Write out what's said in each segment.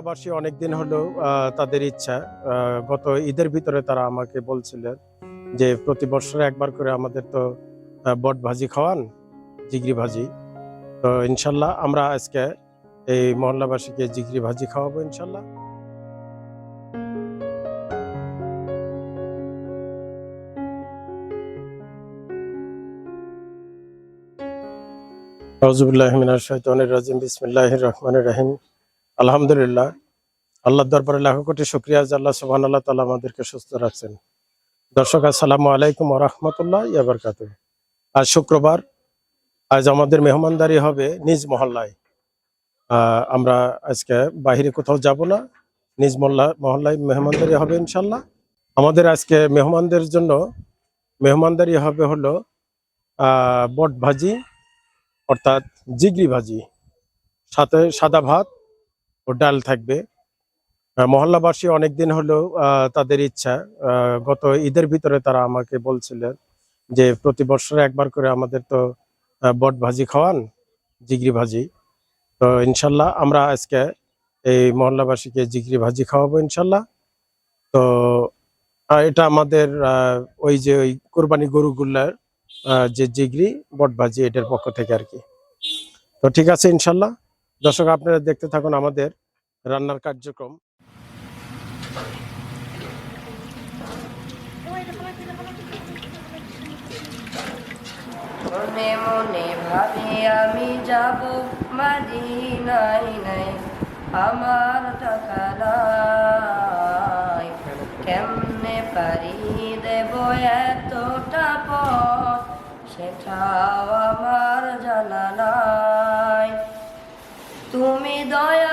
মহল্লাবাসী অনেকদিন হলো তাদের ইচ্ছা। গত ঈদের ভিতরে তারা আমাকে বলছিলেন যে, প্রতি বছর একবার করে আমাদের তো বট ভাজি খাওয়ান, জিগরি ভাজি। তো ইনশাল্লাহ আমরা আজকে এই মহল্লাবাসীকে জিগরি ভাজি খাওয়াবো ইনশাল্লাহ। আউযুবিল্লাহি মিনাশ শাইতানির রাজিম, বিসমিল্লাহির রহমানির রহিম। আলহামদুলিল্লাহ। আল্লাহর দরবারে লাখো কোটি শুকরিয়া যে আল্লাহ সুবহান আল্লাহ তাআলা আমাদেরকে সুস্থ রাখছেন। দর্শক, আসসালামু আলাইকুম রাহমাতুল্লাহ ইয়া বারাকাতুহু। আজ শুক্রবার, আজ আমাদের মেহমানদারি হবে নিজ মহল্লায়। আমরা আজকে বাইরে কোথাও যাব না, নিজ মহল্লা, মহল্লায় মেহমানদারি হবে ইনশাল্লাহ আমাদের আজকে মেহমানদের জন্য, মেহমানদারি হবে হলো বট ভাজি, অর্থাৎ জিগরি ভাজি, সাথে সাদা ভাত ও ডাল থাকবে। মহল্লাবাসী অনেকদিন হলো তাদের ইচ্ছা। গত ঈদের ভিতরে তারা আমাকে বলছিলেন যে, প্রতি বছর একবার করে আমাদের তো বট ভাজি খাওয়ান, জিগরি ভাজি। তো ইনশাল্লাহ আমরা আজকে এই মহল্লাবাসীকে জিগরি ভাজি খাওয়াবো ইনশাল্লাহ। তো এটা আমাদের ওই যে ওই কোরবানি গরুগুলার যে জিগরি, বট ভাজি এটার পক্ষ থেকে আর কি। তো ঠিক আছে ইনশাল্লাহ। দর্শক, আপনারা দেখতে থাকুন আমাদের রান্নার কার্যক্রম। মনে মনে ভাবি আমি যাব মাদিনাই নাই। আমার টাকা কেমনে পারি দেব এতটা পথ, সেটাও আমার জানা নাই। তুমি দয়ার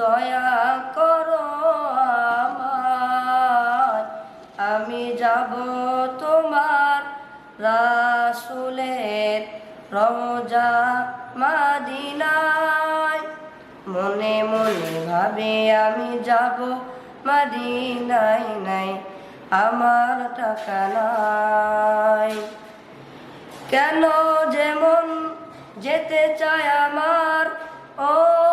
দয়া করো আমি যাব তোমার রাসুলের রওজা মাদিনায়। মনে মনে ভাবে আমি যাব মাদিনায় নাই, আমার টাকা নাই। কেন যেমন যেতে চায় আমার ওই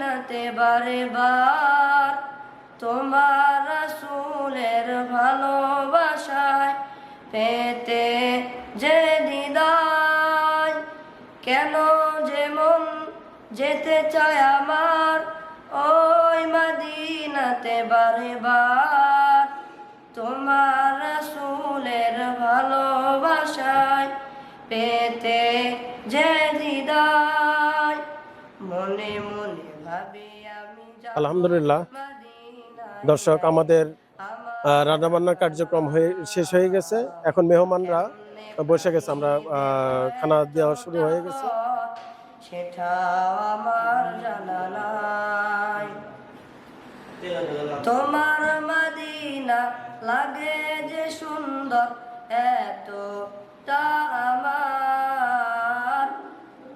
মদিনাতে বারে বার তোমার রাসূলের ভালোবাসায় পেতে যে দিদায় কেন যেমন যেতে চায় আমার? ওই মদিনাতে বারে বার তোমার রাসূলের ভালোবাসায় পেতে যে দিদায় আলহামদুলিল্লাহ। দর্শক, আমাদের রান্নাবান্নার কার্যক্রম হয়ে, শেষ হয়ে গেছে। এখন মেহমানরা বসে গেছে। আমরা খানা দেওয়া শুরু হয়ে গেছে। তোমার মদিনা লাগে যে সুন্দর, এতটা আমার।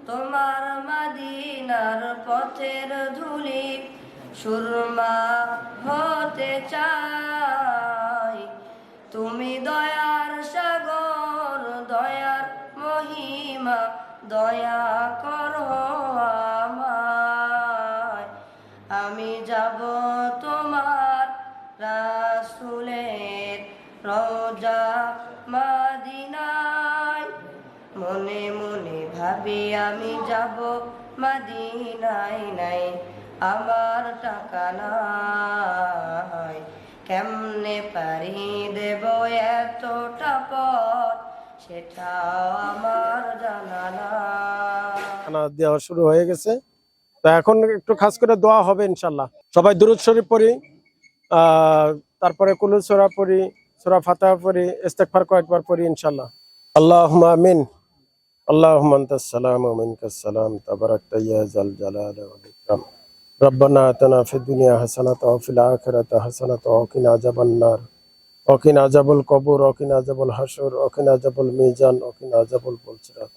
তোমার মদিনার পথের ধুলি সুরমা হতে চাই। তুমি দয়ার সাগর, দয়ার মহিমা, দয়া করো আমি যাব তোমার রাসুলের রোজা মাদিনায়। মনে মনে ভাবি আমি যাব মাদিনায় নাই। আমার টাকা নাই। কেমনে পারি দেব এতটা পথ, সেটা আমার জানা খানা দেওয়া শুরু হয়ে গেছে। তো এখন একটু খাস করে দোয়া হবে ইনশাল্লাহ। সবাই শরীফ পড়ি তারপরে কুলু সোরা পড়ি, সোরা ফাতা পড়ি ইস্তেকফার কয়েকবার পড়ি ইনশাল্লাহ। আল্লাহ আমিন। আল্লাহ সালাম সালাম। তাবারাক জাল জালাল ইকরাম। ربنا آتنا في الدنيا حسنة وفي الآخرة حسنة وقنا عذاب النار وقنا عذاب القبور وقنا عذاب الحشر وقنا عذاب الميزان وقنا عذاب البلسرات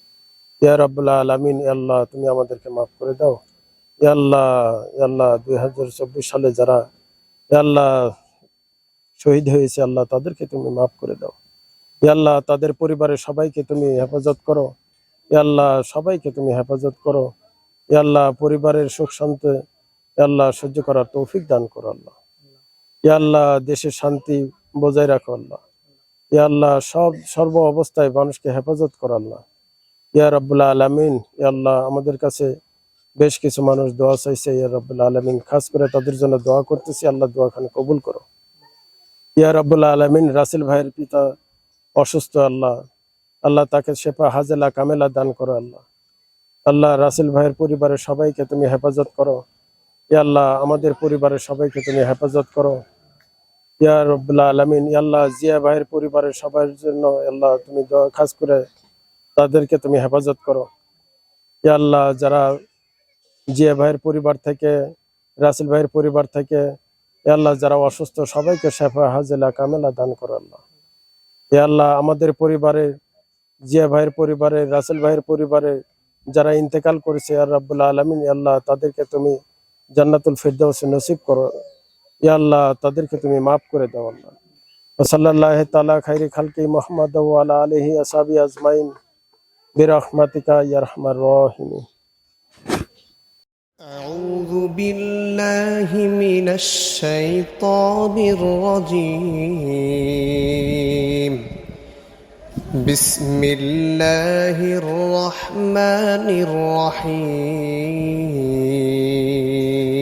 ইয়া রাব্বুল আলামিন ইয়া আল্লাহ তুমি আমাদেরকে মাফ করে দাও ইয়া আল্লাহ ইয়া আল্লাহ দুই হাজার চব্বিশ সালে যারা ইয়া আল্লাহ শহীদ হয়েছে আল্লাহ তাদেরকে তুমি মাফ করে দাও ইয়া আল্লাহ তাদের পরিবারের সবাইকে তুমি হেফাজত করো ইয়া আল্লাহ সবাইকে তুমি হেফাজত করো ইয়া আল্লাহ পরিবারের সুখ শান্তি ইয়া আল্লাহ সহ্য করার তৌফিক দান করো আল্লাহ। ইয়া আল্লাহ দেশের শান্তি বজায় রাখো আল্লাহ। ইয়া আল্লাহ সব, সর্ব অবস্থায় মানুষকে হেফাজত করো আল্লাহ। ইয়া রব্বুল্লাহ আলমিন ইয়া আল্লাহ আমাদের কাছে বেশ কিছু মানুষ দোয়া চাইছে, ইয়া রব্বুল্লাহ আলমিন, খাস করে তাদের জন্য দোয়া করতেছি, আল্লাহ দোয়াখানে কবুল করো। ইয়া রব্বুল্লাহ আলমিন, রাসেল ভাইয়ের পিতা অসুস্থ আল্লাহ। আল্লাহ তাকে শেফা হাজেলা কামেলা দান করো আল্লাহ। আল্লাহ রাসেল ভাইয়ের পরিবারের সবাইকে তুমি হেফাজত করো। আল্লাহ, আমাদের পরিবারের সবাইকে তুমি হেফাজত করো। ইয়া রব্বুল্লাহ আলমিন আল্লাহ, জিয়া ভাইয়ের পরিবারের সবার জন্য আল্লাহ, তুমি খাস করে তাদেরকে তুমি হেফাজত করো। ইয়া আল্লাহ, যারা জিয়া ভাইয়ের পরিবার থেকে, রাসেল ভাইয়ের পরিবার থেকে, ইয়া আল্লাহ, যারা অসুস্থ, সবাইকে শেফা, হাজেলা, কামেলা দান করো আল্লাহ। ইয়া আল্লাহ, আমাদের পরিবারে, জিয়া ভাইয়ের পরিবারে, রাসেল ভাইয়ের পরিবারে যারা ইন্তেকাল করেছে আর রাব্বুল আলমিন আল্লাহ, তাদেরকে তুমি জান্নাতুল ফিরদাউস নসিব করো ইয়া আল্লাহ তাদেরকে তুমি মাফ করে দাও আল্লাহ ওসাল্লাহ তালা খাইরি খালকি মোহাম্মদ আলা আলহি আসাবি আজমাইন বিরহমাতিকা ইয়ারহমার রহিমি أعوذ بالله من الشيطان الرجيم بسم الله الرحمن الرحيم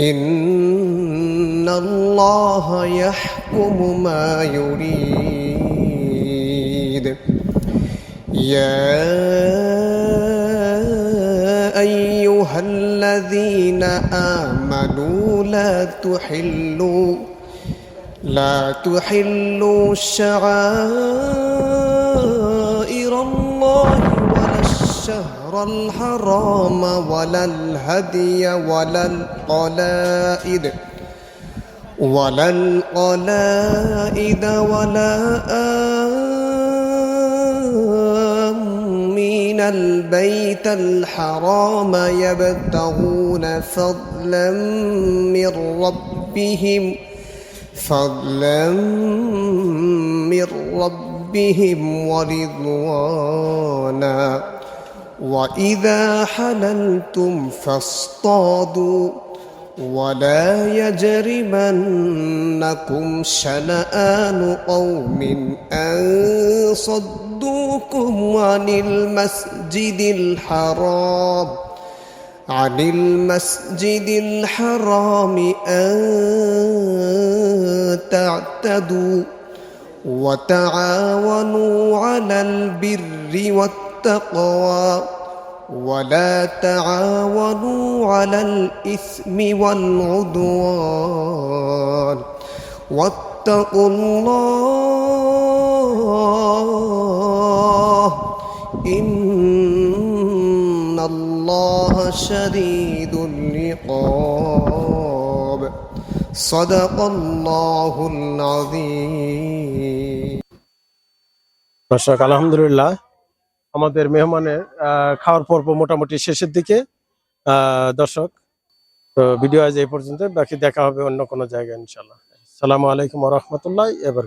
إن الله يحكم ما يريد. يا أيها الذين آمنوا لا تحلوا لا تحلوا شعائر الله الشهر الحرام ولا الهدي ولا القلائد ولا القلائد ولا آمين. البيت الحرام يبتغون فضلا من ربهم فضلا من ربهم ورضوانا. وإذا حللتم فاصطادوا ولا يجرمنكم شنآن قوم أن صدوكم عن المسجد الحرام عن المسجد الحرام أن تعتدوا وتعاونوا على البر والتقوى. ولا تعاونوا على الإثم والعدوان واتقوا الله إن الله شديد العقاب صدق الله العظيم ما الحمد لله আমাদের মেহমানের খাওয়ার পর্ব মোটামুটি শেষের দিকে। দর্শক, তো ভিডিও আজ এই পর্যন্ত, বাকি দেখা হবে অন্য কোনো জায়গায় ইনশাল্লাহ সালামু আলাইকুম রহমতুল্লাহ এবার